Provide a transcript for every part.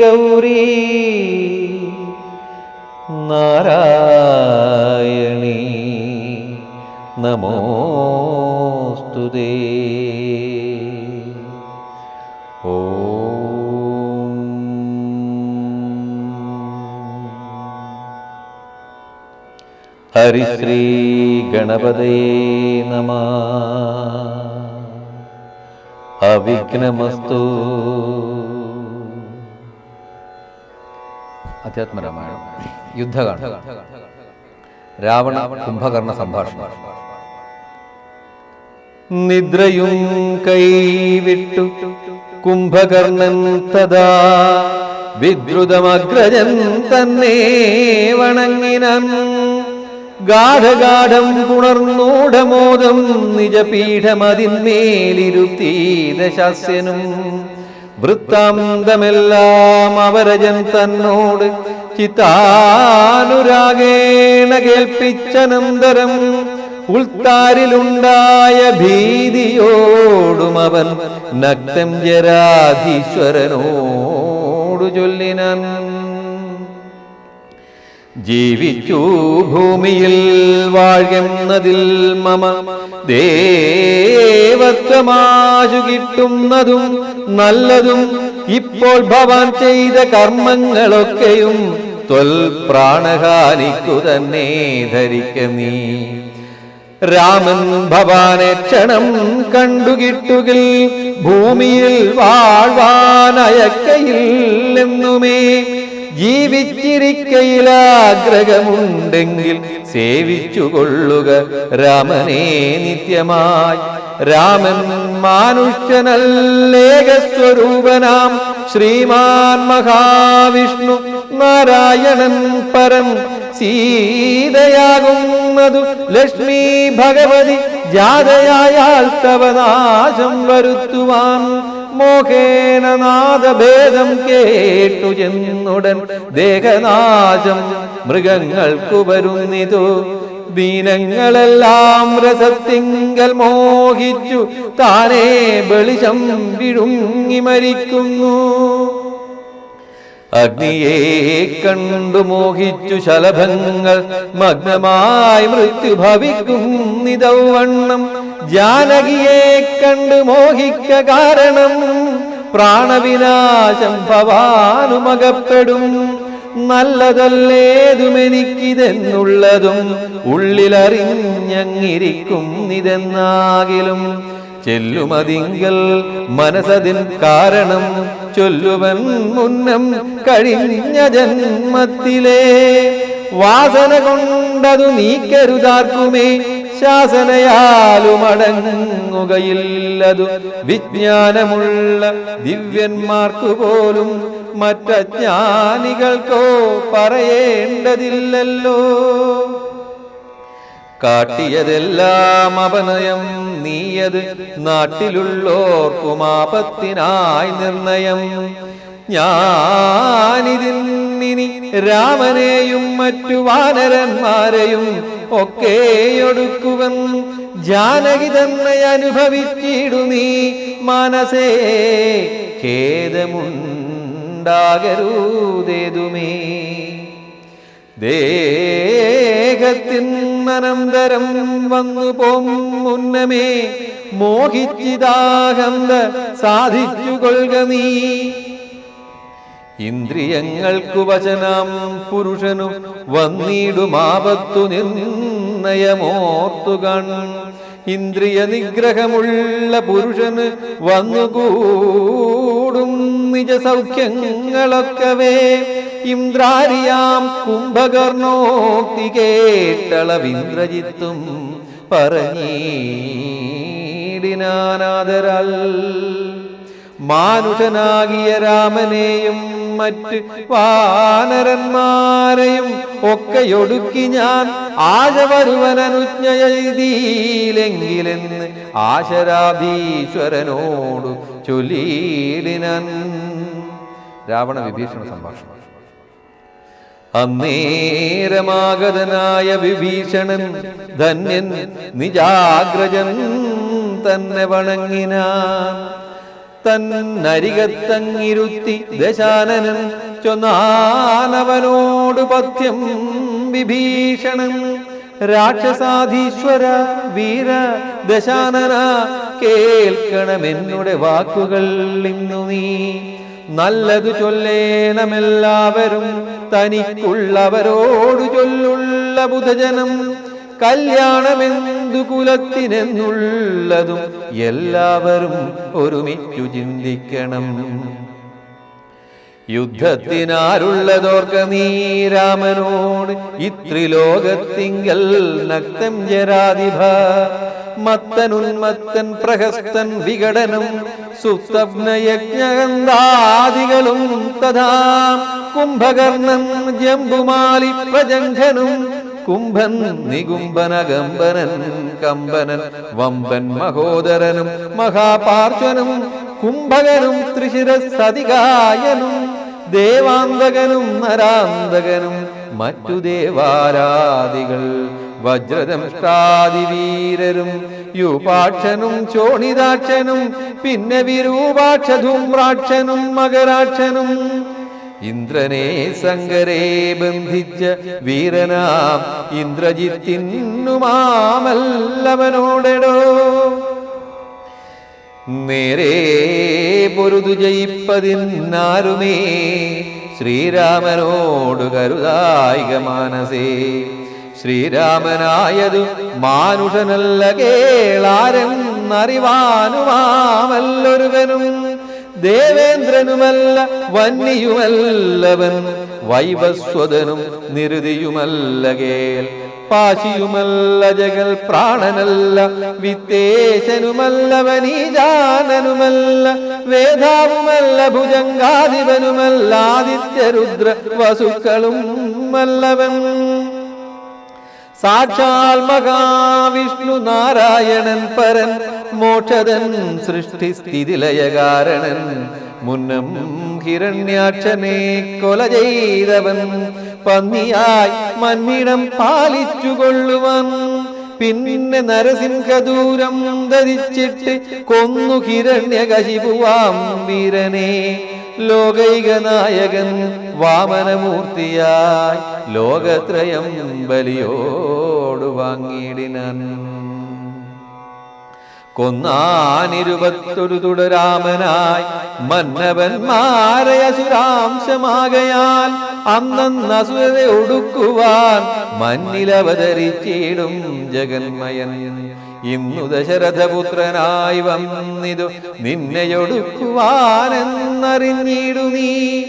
ഗൗരി നാരായണീ നമോസ്തു ഹരിശ്രീ ഗണപതേ നമ. അവിഘ്നമസ്തു അധ്യാത്മരാമായണം. യുദ്ധകാണ്ഡ. രാവണ കുംഭകർണ സംഭാഷണം. നിദ്രയും കൈവിട്ടു കുംഭകർണൻ തഥാ വിദ്രുതമഗ്രജൻ തന്നെ വണങ്ങിനൻ ഗാഠഗാഠം പുണർന്നൂഢമോദം നിജപീഠമതിന്മേലിരുത്തി ദശാസ്യനും. വൃത്താന്തമെല്ലാം അവരജൻ തന്നോട് ചിത്താനുരാഗേണ കേൾപ്പിച്ചനന്തരം ഉൾത്താരിലുണ്ടായ ഭീതിയോടും അവൻ നക്തം ജരാധീശ്വരനോടു ചൊല്ലിനാൻ. ജീവിച്ചു ഭൂമിയിൽ വാഴുന്നതിൽ മമ. ദേവത്വമാശു കിട്ടുന്നതും നല്ലതും ഇപ്പോൾ ഭവാൻ ചെയ്ത കർമ്മങ്ങളൊക്കെയും ത്വൽ പ്രാണഹാനിക്കു തന്നെ ധരിക്ക നീ. രാമൻ ഭവാനെ ക്ഷണം കണ്ടുകിട്ടുകിൽ ഭൂമിയിൽ വാഴ്വാനയക്കയില്ലെന്നുമേ ജീവിച്ചിരിക്കയിലാഗ്രഹമുണ്ടെങ്കിൽ സേവിച്ചുകൊള്ളുക രാമനെ നിത്യമായി. രാമൻ മാനുഷ്യനല്ലേകസ്വരൂപനാം ശ്രീമാൻ മഹാവിഷ്ണു നാരായണൻ പരം സീതയാകുന്നതു ലക്ഷ്മി ഭഗവതി ജാതയായാൽ തവനാശം വരുത്തുവാൻ. മോഹേന നാദഭേദം കേട്ടു ചെന്നുടൻ ദേഹനാശം മൃഗങ്ങൾക്കു വരുന്നിതു. ദീനങ്ങളെല്ലാം രസത്തിങ്കൽ മോഹിച്ചു താനേ വെളിശം വിഴുങ്ങി മരിക്കുന്നു. അഗ്നിയെ കണ്ടു മോഹിച്ചു ശലഭങ്ങൾ മഗ്നമായി മൃത്യു ഭവിക്കുന്നിതവണ്ണം ജാനകിയെ കണ്ടു മോഹിക്ക കാരണം പ്രാണവിനാശം ഭവാനുമകപ്പെടും. നല്ലതല്ലേതുമെനിക്കിതെന്നുള്ളതും ഉള്ളിലറിഞ്ഞങ്ങിരിക്കും ഇതെന്നാകിലും ചെല്ലുമതിങ്കൽ മനസതിൻ കാരണം ചൊല്ലുവൻ മുന്നം കഴിഞ്ഞ ജന്മത്തിലെ. വാസന കൊണ്ടതു നീക്കരുതാർക്കുമേ ശാസനയാലുമടങ്ങുകയില്ലതു. വിജ്ഞാനമുള്ള ദിവ്യന്മാർക്കു പോലും മറ്റജ്ഞാനികൾക്കോ പറയേണ്ടതില്ലല്ലോ. കാട്ടിയതെല്ലാം അപനയം നീയത് നാട്ടിലുള്ളോർക്കുമാപത്തിനായി നിർണയം. ഞാനിതിന്നിനി രാമനെയും മറ്റു വാനരന്മാരെയും ഒക്കെയൊടുക്കുവൻ. ജാനകി തന്നെ അനുഭവിച്ചിടു നീ മനസ്സേ ദേഹത്തിൻ അനന്തരം വന്നു പോം മുന്നമേ. സാധിച്ചുകൊള്ളുക നീ. ഇന്ദ്രിയങ്ങൾക്കു വചനം പുരുഷനു വന്നിടുമാപത്തു നിർണയമോർത്തുകൺ. ഇന്ദ്രിയ നിഗ്രഹമുള്ള പുരുഷന് വന്നുകൂടും നിജ സൗഖ്യങ്ങളൊക്കവേ ഇന്ദ്രാരിയാം കുംഭകർണോക്തി കേട്ടളവിന്ദ്രജിത്തും പറഞ്ഞീടിനാനാദരാൽ. മാനുഷനാകിയ രാമനെയും മറ്റ് വാനരന്മാരെയും ഒക്കെയൊടുക്കി ഞാൻ ആശവരുവനനുജ്ഞയെഴുതിയിലെങ്കിലെന്ന് ആശരാധീശ്വരനോടു ചൊലീലിനൻ രാവണ വിഭീഷണ സംഭാഷണം. അന്നേരമാഗതനായ വിഭീഷണൻ ധന്യൻ നിജാഗ്രജൻ തന്നെ വണങ്ങിനാൻ. തന്നരികത്തങ്ങിരുത്തി ദശാനനൻ ചൊന്നാനവനോട് പഥ്യം വിഭീഷണൻ. രാക്ഷസാധീശ്വര വീര ദശാനന കേൾക്കണമെന്നുടെ വാക്കുകൾ ഇന്നു നീ. നല്ലതു ചൊല്ലേണമെല്ലാവരും തനിക്കുള്ളവരോടു ചൊല്ലുള്ള ബുധജനം. കല്യാണമെന്തു കുലത്തിനെന്നുള്ളതും എല്ലാവരും ഒരുമിച്ചു ചിന്തിക്കണം. യുദ്ധത്തിനാരുള്ളതോർക്ക നീ രാമനോട് ഇത്രിലോകത്തിങ്കൽ നക്തം ജരാതിഭ മത്തനുന്മത്തൻ പ്രഹസ്തൻ വിഘടനം സുസ്തബ്നയജ്ഞഗന്ധാദികളും തഥാ കുംഭകർണൻ ജംബുമാലി പ്രജംഘനും കുംഭൻ നികുംഭനകമ്പനൻ കമ്പനൻ വമ്പൻ മഹോദരനും മഹാപാർശ്വനും കുംഭകനും ത്രിശിരസതികായനും ദേവാന്തകനും നരാന്തകനും മറ്റു ദേവാരാദികൾ വജ്രദംഷ്ടാദിവീരും യുപാക്ഷനും ചോണിതാക്ഷനും പിന്നെ വിരൂപാക്ഷധൂമ്രാക്ഷനും മകരാക്ഷനും ഇന്ദ്രനെ സങ്കരെ ബന്ധിച്ച വീരനാം ഇന്ദ്രജിത്തിന്നുമാമല്ലവനോടെടോ. നേരെ പൊരുതു ജയിപ്പതിന്നാരുമേ? ശ്രീരാമനോട് കരുതായിക മാനസേ. ശ്രീരാമനായതു മാനുഷനല്ല കേളാരെന്നറിവാനുമാമല്ലൊരുവനും. ദേവേന്ദ്രനുമല്ല വന്യയുമല്ലവൻ വൈവസ്വതനും നിരുതിയുമല്ല കേൽ. പാശിയുമല്ല ജഗൽ പ്രാണനല്ല. വിത്തേശനുമല്ല വനീജാനനുമല്ല വേദാവുമല്ല ഭുജങ്കാധിപനുമല്ല ആദിത്യരുദ്ര വസുക്കളും മല്ലവൻ സാക്ഷാൽ മഹാവിഷ്ണു നാരായണൻ പരൻ മോക്ഷതൻ സൃഷ്ടി സ്ഥിതിലയകാരണൻ മുന്നം ഹിരണ്യാക്ഷനെ കൊല ചെയ്തവൻ പന്നിയായി മന്നിടം പാലിച്ചുകൊള്ളുവൻ. പിന്നെ നരസിംഹദൂരം ധരിച്ചിട്ട് കൊന്നു ഹിരണ്യകശിപുവാം വീരനെ. ലോകൈക നായകൻ വാമനമൂർത്തിയായി ലോകത്രയം ബലിയോട് വാങ്ങിയിടിനൻ. കൊന്നാനിരുപത്തൊരു തുടരാമനായി മന്നവന്മാരെ അസുരാംശമാകയാൽ അസുരതെ ഒടുക്കുവാൻ മന്നിലവതരിച്ചിടും ജഗന്മയൻ. ഇന്നു ദശരഥപുത്രനായി വന്നിതു. നിന്നെയൊടുക്കുവാനെന്നറിഞ്ഞിടു നീ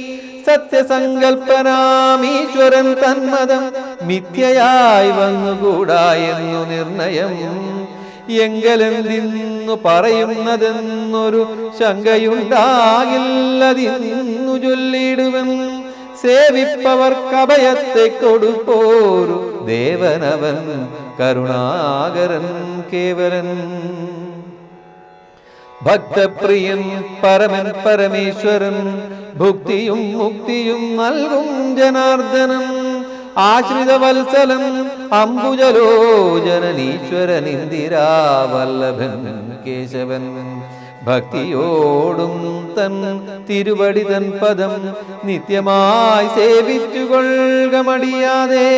സത്യസങ്കൽപ്പനാമീശ്വരൻ തന്മതം മിഥ്യയായി വന്നുകൂടാ എന്നു നിർണയം. എങ്കലെന്തിന്നു പറയുന്നതെന്നൊരു ശങ്കയുണ്ടാകില്ലതിന്നു ചൊല്ലിടുവൻ സേവിപ്പവർക്കഭയത്തെ കൊടുപ്പോരു ദേവനവൻ കരുണാകരൻ കേവരൻ ഭക്തപ്രിയൻ പരമൻ പരമേശ്വരൻ ഭുക്തിയും മുക്തിയും നൽകും ജനാർദ്ദനം ആശ്രിത വത്സലൻ അംബുജലോചനനീശ്വരൻ ഇന്ദിരാവല്ലഭൻ കേശവൻ. ഭക്തിയോടും തൻ തിരുവടി തൻ പദം നിത്യമായി സേവിച്ചുകൊള്ളുക മടിയാതെ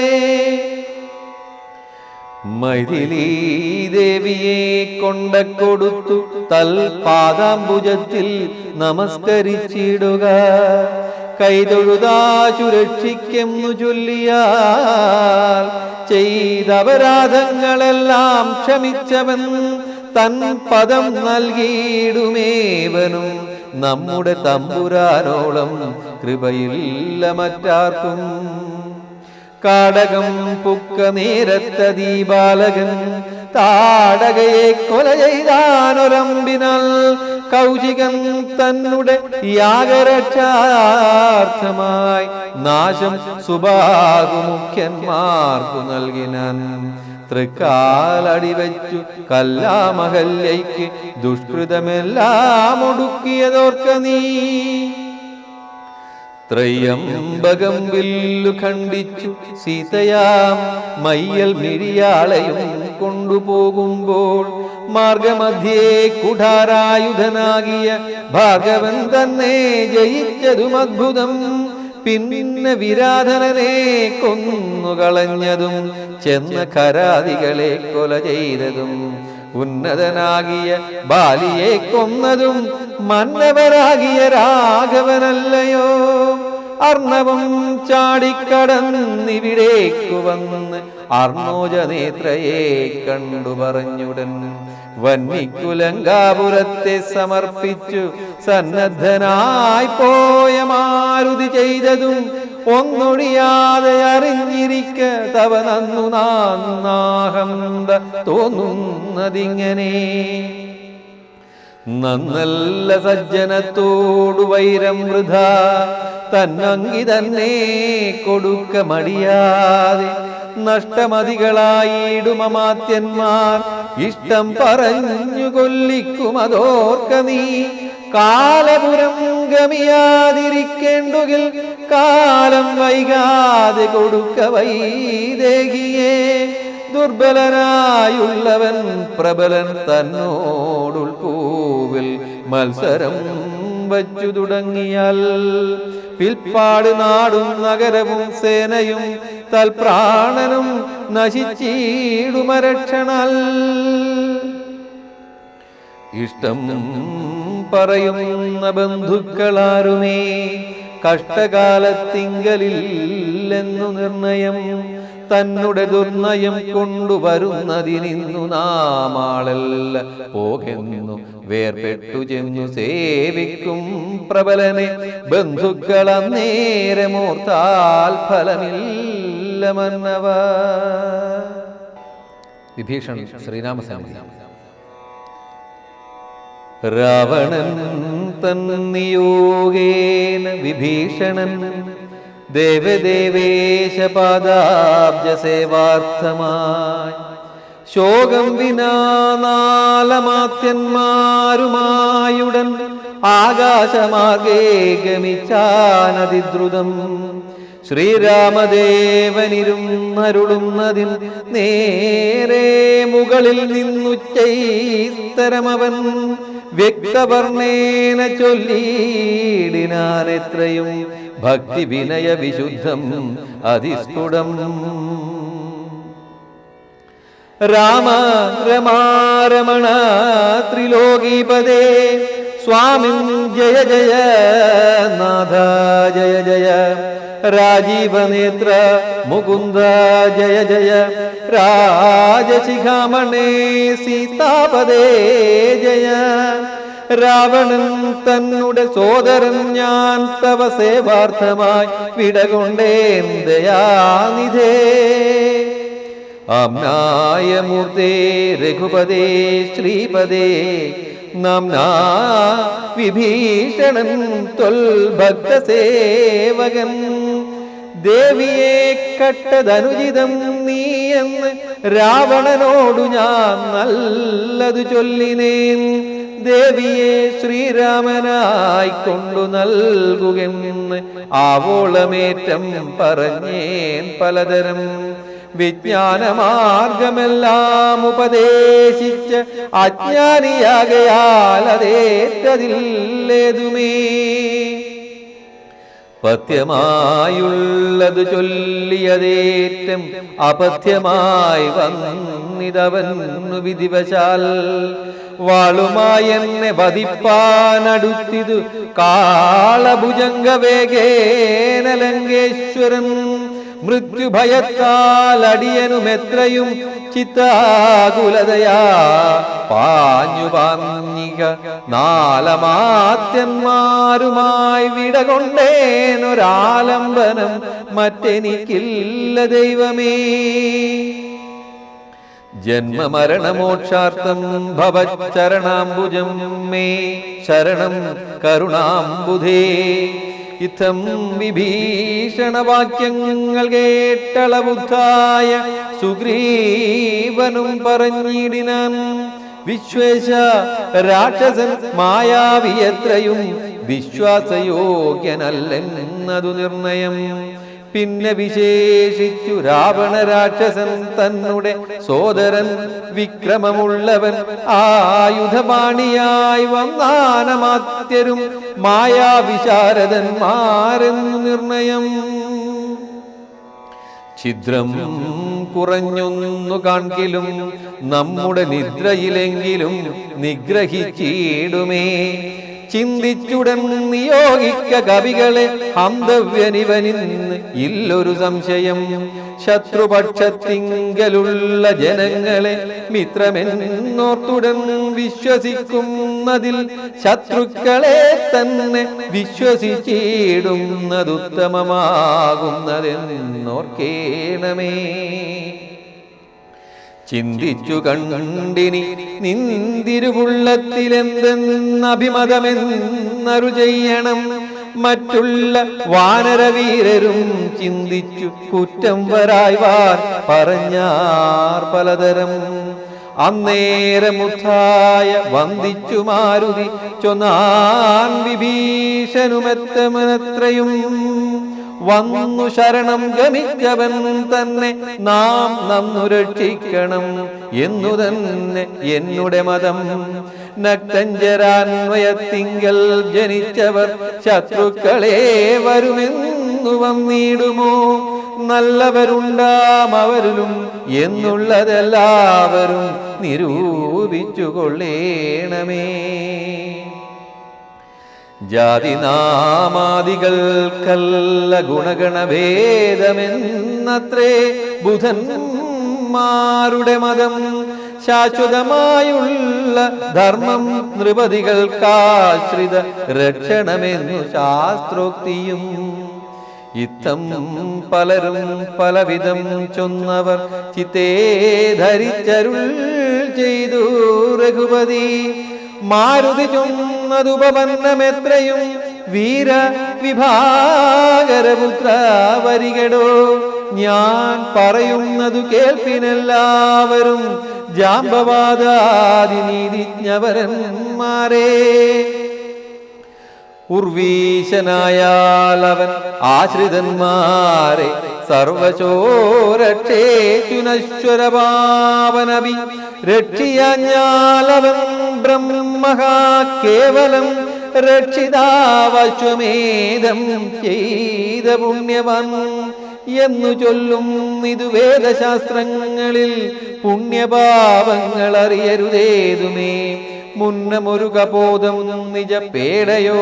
മൈഥിലീ ദേവിയെ കൊണ്ട കൊടുത്തു തൽ പാദാംബുജത്തിൽ നമസ്കരിച്ചിടുക. കൈതൊഴുതാ ചുരക്ഷിക്കുന്നു ചൊല്ലിയാൽ ചെയ്തപരാധങ്ങളെല്ലാം ക്ഷമിച്ചവൻ തൻ പദം നൽകിയിടുമേവനും. നമ്മുടെ തമ്പുരാനോളം കൃപയില്ല മറ്റാർക്കും. കാടകം പുക്ക നേരത്ത ദീപാലകൻ താടകയെ കൊല ചെയ്താനൊരമ്പിനാൽ കൗശികൻ തന്നെ യാഗരക്ഷാർത്ഥമായി നാശം സുഭാഗു മുഖ്യന്മാർക്കു നൽകിനാൻ തൃക്കാലടി വെച്ചു കല്ലാമഹല്യയ്ക്ക് ദുഷ്കൃതമെല്ലാം ഒടുക്കിയതോർക്ക നീ. ത്രയംബകം വില്ലു ഖണ്ഡിച്ചു സീതയാം മയ്യൽ മിഴിയാളയും കൊണ്ടുപോകുമ്പോൾ മാർഗമധ്യേ കുഠാരായുധനാകിയ ഭാഗവൻ തന്നെ ജയിച്ചതും അദ്ഭുതം പിന്നെ വിരാധനനെ കൊന്നുകളഞ്ഞതും ചെന്ന കരാതികളെ കൊല ചെയ്തതും. ഉന്നതനാകിയ ബാലിയെ കൊന്നതും മന്നവരാകിയ രാഘവനല്ലയോ? അർണവം ചാടിക്കടന്നിവിടേക്കു വന്ന് അർണോജ നേത്രയെ കണ്ടു പറഞ്ഞുടൻ. വന്നിക്കുലങ്കാപുരത്തെ സമർപ്പിച്ചു സന്നദ്ധനായി പോയ മാരുതി ചെയ്തതും ഒന്നൊഴിയാതെ അറിഞ്ഞിരിക്ക തവ നന്നു നാഹന്ത തോന്നുന്നതിങ്ങനെ. നന്നല്ല സജ്ജനത്തോടു വൈരം വൃഥ തന്നങ്കി തന്നെ കൊടുക്ക മടിയാതെ. നഷ്ടമതികളായിടുമമാത്യന്മാർ ഇഷ്ടം പറഞ്ഞു കൊല്ലിക്കുമതോർക്ക നീ. കാലപുരം ഗമിയാതിരിക്കേണ്ടുകിൽ കാലം വൈകാതെ കൊടുക്ക വൈദേഹിയേ. ദുർബലനായുള്ളവൻ പ്രബലൻ തന്നോടുൾപൂവിൽ മത്സരം വച്ചു തുടങ്ങിയാൽ പിൽപ്പാട് നാടും നഗരവും സേനയും തൽപ്രാണനും നശിച്ചീടുമരക്ഷണൽ. ഇഷ്ടം പറയുന്ന ബന്ധുക്കളാരുമേ കഷ്ടകാലത്തിങ്കലില്ലെന്നു നിർണയം തന്നെ ദുർനയം കൊണ്ടുവരുന്നതിനിന്നു നാമാളല്ല പോകെന്നു വേർപെട്ടു ചെന്നു സേവിക്കും പ്രബലനെ. ബന്ധുക്കൾ അന്നേരമോർത്താൽ ഫലമില്ല മന്നവ വിഭീഷൺ ശ്രീരാമസ്വാമി. രാവണൻ തന്നിയോഗേന വിഭീഷണൻ. ദേവദേവേശ പാദാബ്ജ സേവാർത്ഥമായി. ശോകം വിനാനാലമാത്യന്മാരുമായുടൻ ആകാശമാർഗേ ഗമിച്ചാനതിദ്രുതം ശ്രീരാമദേവനിരുന്നരുളുന്നതിൽ നേരെ മുകളിൽ നിന്നുച്ചൈത്തരമവൻ വ്യക്തവർണേന ചൊല്ലിയിടിനാൻ എത്രയും ഭക്തി വിനയ വിശുദ്ധം അതിസ്ഫുടം. രാമ രമാരമണ ത്രിലോകീപദേ സ്വാമി ജയ ജയ നാഥ ജയ ജയ. രാജീവനേത്ര മുകുന്ദ ജയ ജയ. രാജശിഖാമണേ സീതാപദേ ജയ. രാവണൻ തന്നുടെ സോദരൻ ഞാൻ തവ സേവാർത്ഥമായി വിടകൊണ്ടേൻ ദയാനിധേ. ആംനായ രഘുപദേ ശ്രീപദേ നാംനാ വിഭീഷണൻ തൊൽ ഭക്തസേവകൻ. ദേവിയെ കട്ടതനുചിതം നീയെന്ന് രാവണനോടു ഞാൻ നല്ലതു ചൊല്ലിനേൻ. ദേവിയെ ശ്രീരാമനായി കൊണ്ടു നൽകുകെന്ന് ആവോളമേറ്റം പറഞ്ഞേൻ പലതരം. വിജ്ഞാനമാർഗമെല്ലാം ഉപദേശിച്ച് അജ്ഞാനിയാകയാൽ അതേറ്റതില്ലേതുമേ പഥ്യമായുള്ളതു ചൊല്ലിയതേറ്റം അപഥ്യമായി വന്നിതവന്നു വിധിവശാൽ വാളുമായി എന്നെ വധിപ്പാനടുത്തിതു കാളഭുജംഗവേഗേനലങ്കേശ്വരം മൃത്യുഭയത്താൽ അടിയനുമെത്രയും ചിത്താകുലതയാ. പാഞ്ഞു പാഞ്ഞിക നാലമാത്യന്മാരുമായി വിടകൊണ്ടേനൊരാലംബനം മറ്റെനിക്കില്ല ദൈവമേ. ജന്മമരണമോക്ഷാർത്ഥം ഭവച്ചരണാംബുജം മേ ശരണം കരുണാംബുധേ. ഇത്തം വിഭീഷണവാക്യങ്ങൾ കേട്ടളബുദ്ധായ സുഗ്രീവനും പറഞ്ഞിടിനാൻ വിശ്വേശ രാക്ഷസൻ മായാവിയത്രയും വിശ്വാസയോഗ്യനല്ലെന്നതു നിർണയം. പിന്നെ വിശേഷിച്ചു രാവണ രാക്ഷസൻ തന്നെ സോദരൻ വിക്രമമുള്ളവൻ ആയുധപാണിയായി വന്നാനമാത്യരും മായാവിശാരദന്മാരെന്നു നിർണയം. ഛിദ്രം കുറഞ്ഞൊന്നു കാൺകിലും നമ്മുടെ നിദ്രയിലെങ്കിലും നിഗ്രഹിച്ചിടുമേ. ചിന്തിച്ചുടൻ നിയോഗിക്ക കവികളെ ഹന്തവ്യനിവനിന്ന് ഇല്ലൊരു സംശയം. ശത്രുപക്ഷത്തിങ്കലുള്ള ജനങ്ങളെ മിത്രമെന്നോർത്തുടൻ വിശ്വസിക്കുന്നതിൽ ശത്രുക്കളെ തന്നെ വിശ്വസിച്ചിടുന്നതുത്തമമാകുന്നതെന്നോർക്കേണമേ. ചിന്തിച്ചു കണ്ടിനി നിന്തിരുപുള്ളത്തിലെന്തെന്നഭിമതമെന്നറു ചെയ്യണം. മറ്റുള്ള വാനരവീരരും ചിന്തിച്ചു കുറ്റം വരായ്വാൻ പറഞ്ഞാർ പലതരം. അന്നേരമുദ്ധായ വന്ദിച്ചു മാരുതി ചൊന്നാൻ വിഭീഷനുമെത്തമനത്രയും വന്നു ശരണം ഗമിച്ചവൻ തന്നെ നാം നന്നു രക്ഷിക്കണം എന്നു തന്നെ എന്നുടെ മതം. നക്തഞ്ചരാന്വയത്തിങ്കൽ ജനിച്ചവർ ശത്രുക്കളെ വരുമെന്നു വന്നിടുമോ? നല്ലവരുണ്ടാം അവരിലും എന്നുള്ളതെല്ലാവരും നിരൂപിച്ചു കൊള്ളേണമേ ജാതിനാമാദികൾക്കല്ല ഗുണഗണഭേദമെന്നത്രേ ബുധന്മാരുടെ മതം. ശാശ്വതമായുള്ള ധർമ്മം നൃപതികൾക്കാശ്രിത രക്ഷണമെന്നു ശാസ്ത്രോക്തിയും. ഇത്തം പലരും പലവിധം ചൊന്നവർ ചിത്തേ ധരിച്ചരുൾ ചെയ്തു രഘുപതി. മാരുതി ചൊന്നതുപവന്നമെത്രയും വീര വിഭാകരപുത്ര വരികടോ ഞാൻ പറയുന്നതു കേൾപ്പിനെല്ലാവരും ജാമ്പവാദാതി നീതിജ്ഞവരന്മാരേ ഉർവീശനായാൽ അവൻ ആശ്രിതന്മാരെ സർവശോരക്ഷേതുനശ്വരപാവനവി രക്ഷിയാഞ്ഞാലവൻ ബ്രഹ്മഹാ കേവലം രക്ഷിതാവശ്വമേധം ചെയ്ത പുണ്യവൻ എന്നു ചൊല്ലും ഇത് വേദശാസ്ത്രങ്ങളിൽ പുണ്യപാപങ്ങൾ അറിയരുതേതുമേ മുന്നമൊരു കബോധം നിജ പേടയോ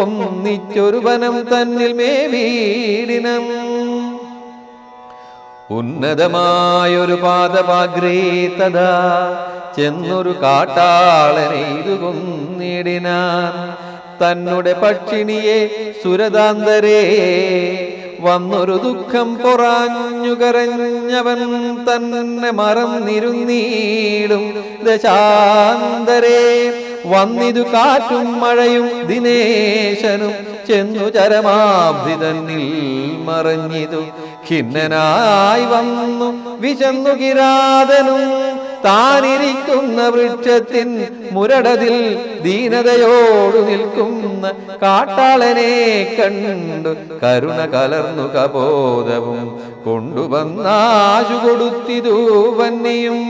ഒന്നിച്ചൊരു വനം തന്നിൽ മേവീടിനം. ഉന്നതമായൊരു പാദപാഗ്രേ തഥാ ചെന്നൊരു കാട്ടാളനെ ഇത് കൊന്നിടിനാൻ തന്നുടെ പക്ഷിണിയെ സുരതാന്തരേ വന്നൊരു ദുഃഖം പൊറാഞ്ഞു കരഞ്ഞവൻ തന്നെ മറന്നിരുന്നീടും. ദശാന്തരേ വന്നിതു കാറ്റും മഴയും ദിനേശനും ചെന്നു ചരമാബ്ധി തന്നിൽ മറഞ്ഞിതു ഖിന്നനായി വന്നു വിശന്നു കിരാതനും താനിരിക്കുന്ന വൃക്ഷത്തിൻ മുരടതിൽ ദീനതയോടു നിൽക്കുന്ന കാട്ടാളനെ കണ്ടു കരുണ കലർന്നു കബോധവും കൊണ്ടുവന്നാശു കൊടുത്തിതു വന്നിയും.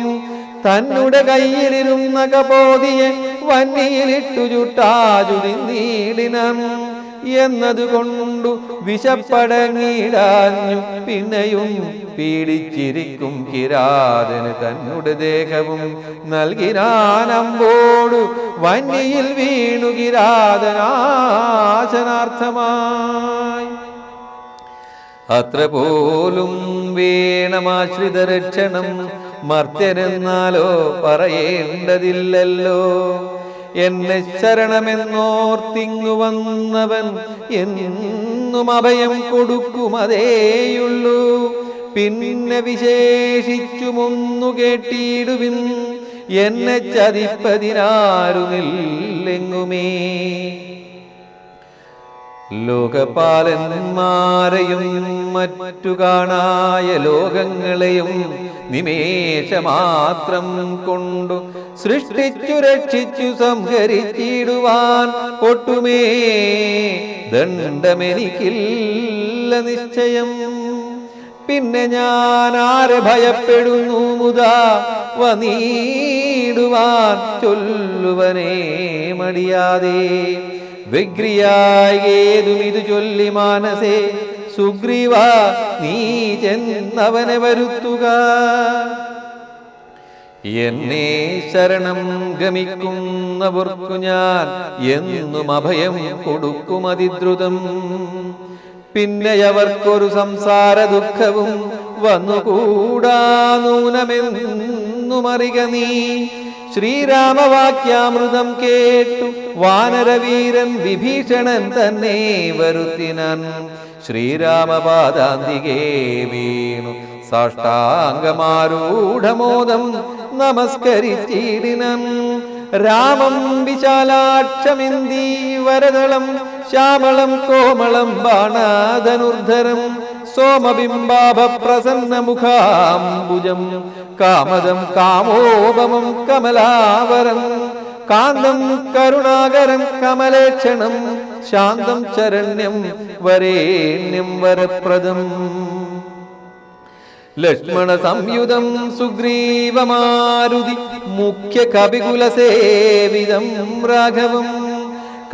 തന്നുടെ കയ്യിലിരുന്ന കബോധിയെ വന്നിയിലിട്ടു ചുട്ടാചുതി തിന്നീടിനം എന്നതുകൊണ്ടു വിശപ്പടങ്ങിടാഞ്ഞു പിന്നെയും പീഡിച്ചിരിക്കും കിരാതന് തന്നുടെ ദേഹവും. നൽകിനാനമ്പോടു വന്യയിൽ വീണു കിരാതനാശനാർത്ഥമായി അത്ര പോലും വീണമാശ്രിത രക്ഷണം മർത്യനെന്നാലോ പറയേണ്ടതില്ലല്ലോ. എന്നെ ശരണമെന്നോർത്തിങ്ങു വന്നവൻ എന്നും അഭയം കൊടുക്കും അതേയുള്ളൂ. പിന്നെ വിശേഷിച്ചുമൊന്നു കേട്ടിടുവിൻ. എന്നെ ചതിപ്പതിനാരുമില്ലെങ്ങുമേ? ലോകപാലന്മാരെയും മറ്റു കാണായ ലോകങ്ങളെയും നിമേഷമാത്രം കൊണ്ടു സൃഷ്ടിച്ചു രക്ഷിച്ചു സംഹരിച്ചിടുവാൻ ഒട്ടുമേ ദണ്ഡമെനിക്കില്ല നിശ്ചയം. പിന്നെ ഞാൻ ആരെ ഭയപ്പെടുന്നു മുതാ? വനീടുവാൻ ചൊല്ലുവനേ മടിയാതെ. വിഗ്രിയായേതും ഇത് ചൊല്ലി മാനസേ സുഗ്രീവ നീ ചെന്നവനെ വരുത്തുക. എന്നെ ശരണം ഗമിക്കുന്നവർക്കു ഞാൻ എന്നും അഭയം കൊടുക്കും അതിദ്രുതം. പിന്നെ അവർക്കൊരു സംസാര ദുഃഖവും വന്നുകൂടാ നൂനമെന്നുമറിക നീ. ശ്രീരാമവാക്യാമൃതം കേട്ടു വാനരവീരൻ വിഭീഷണൻ തന്നെ വരുത്തിനൻ. ശ്രീരാമപാദാന്തികേ വീണു. സാഷ്ടാംഗമാരൂഢമോദം നമസ്കരിച്ചിടിനം രാമം വിശാലാക്ഷമിന്തി വരതളം ശ്യാമളം കോമളം ബാണാധനുർധരം സോമബിംബാഭപ്രസന്നമുഖാംബുജം പ്രസന്ന കാമദം കാമോപമം കമലാവരം. കാന്തം കരുണാകരം കമലേക്ഷണം ശാന്തം ചരണ്യം വരേണ്യം വരപ്രദം. ലക്ഷ്മണ സംയുതം സുഗ്രീവമാരുതി മുഖ്യ കപികുലസേവിതം രാഘവം.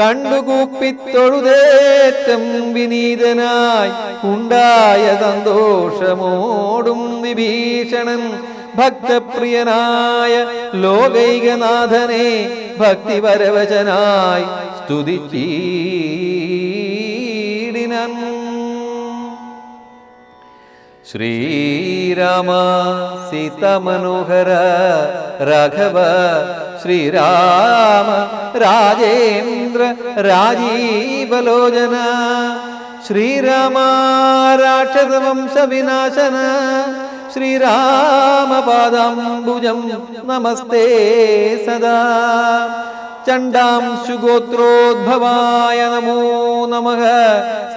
കണ്ടുകൂപ്പിത്തൊഴുതേറ്റം വിനീതനായി ഉണ്ടായ സന്തോഷമോടും വിഭീഷണൻ ഭക്തപ്രിയനായ ലോകൈകനാഥനെ ഭക്തിപരവചനായി സ്തുതിച്ചീടിനൻ ശ്രീരാമ സീതമനോഹര രാഘവ ശ്രീരാമ രാജേന്ദ്ര രാജീവലോചന ശ്രീരാമ രാക്ഷസവംശ വിനാശന ശ്രീരാമപാദാംബുജം നമസ്തേ സദാ. ചണ്ടാംശുഗോത്രോദ്ഭവായ നമോ നമ.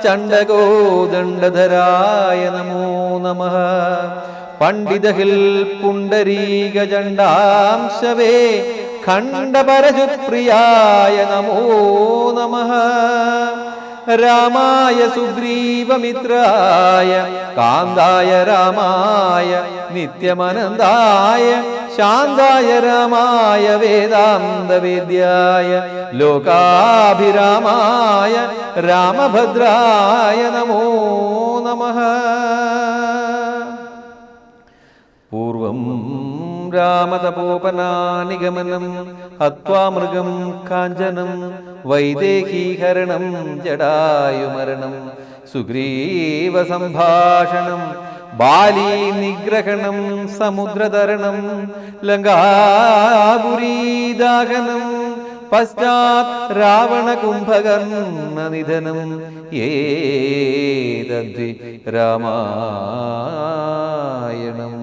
ചണ്ടഗോദണ്ഡധരായ നമോ നമ. പണ്ഡിതഹിൽ പുണ്ടരീക ചണ്ടാംശവേ ഖണ്ഡപരശുപ്രിയായ നമോ നമഃ. രാമായ സുഗ്രീവമിത്രായ കാന്തായ രാമായ നിത്യമനന്തായ ശാന്തായ രാമായ വേദാന്തവേദ്യായ ലോകാഭിരാമായ രാമഭദ്രായ നമോ നമഃ. പൂർവം രാമതപോപനാനിഗമനം ഹൃഗം കാഞ്ചനം വൈദേഹീകരണം ജടായുമരണം സുഗ്രീവ സംഭാഷണം ബാലി നിഗ്രഹണം സമുദ്രതരണം ലങ്കാപുരീദാഹനം പശ്ചാത് രാവണകുംഭകർണ നിധനം ഏതദ്വി രാമായണം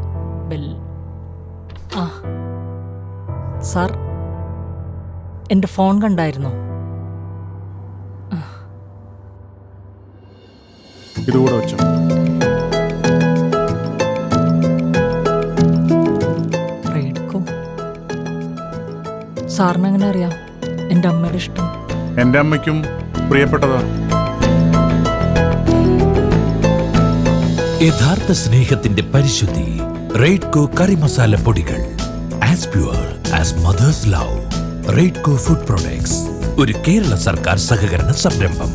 സാർ എന്റെ ഫോൺ കണ്ടായിരുന്നോ? ഇതുകൂടെ വെച്ചോ. സാറിന് എങ്ങനെ അറിയാം? എന്റെ അമ്മയുടെ ഇഷ്ടം. എന്റെ അമ്മയ്ക്കും പ്രിയപ്പെട്ടതാ. യഥാർത്ഥ സ്നേഹത്തിന്റെ പരിശുദ്ധി റെയ്ഡ്കോ കറി മസാല പൊടികൾ as pure as mother's love Raidco food products ഒരു കേരള സർക്കാർ സഹകരണ സംരംഭം.